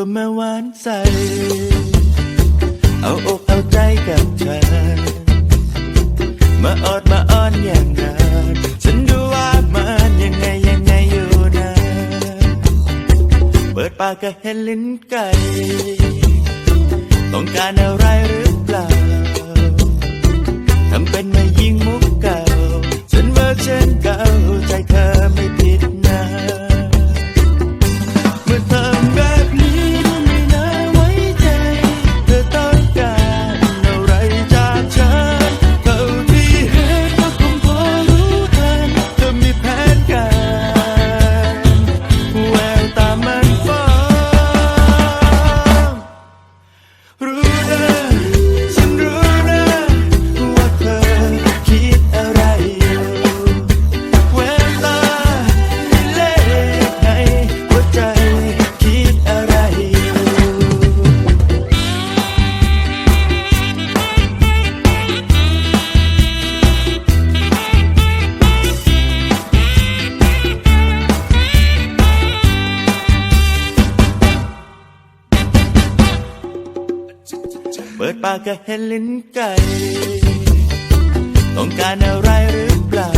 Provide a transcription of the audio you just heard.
็มาหวานใส เอาอกเอาใจกับเธอ มาอดมาอ้อนอย่างนั้นฉันดูว่ามันยังไงยังไงอยู่นะ เปิดปากก็เห็นลิ้นไก่ ต้องการอะไรหรือเปล่า เปิดปากก็เห็นลิ้นไก่ต้องการอะไรหรือเปล่า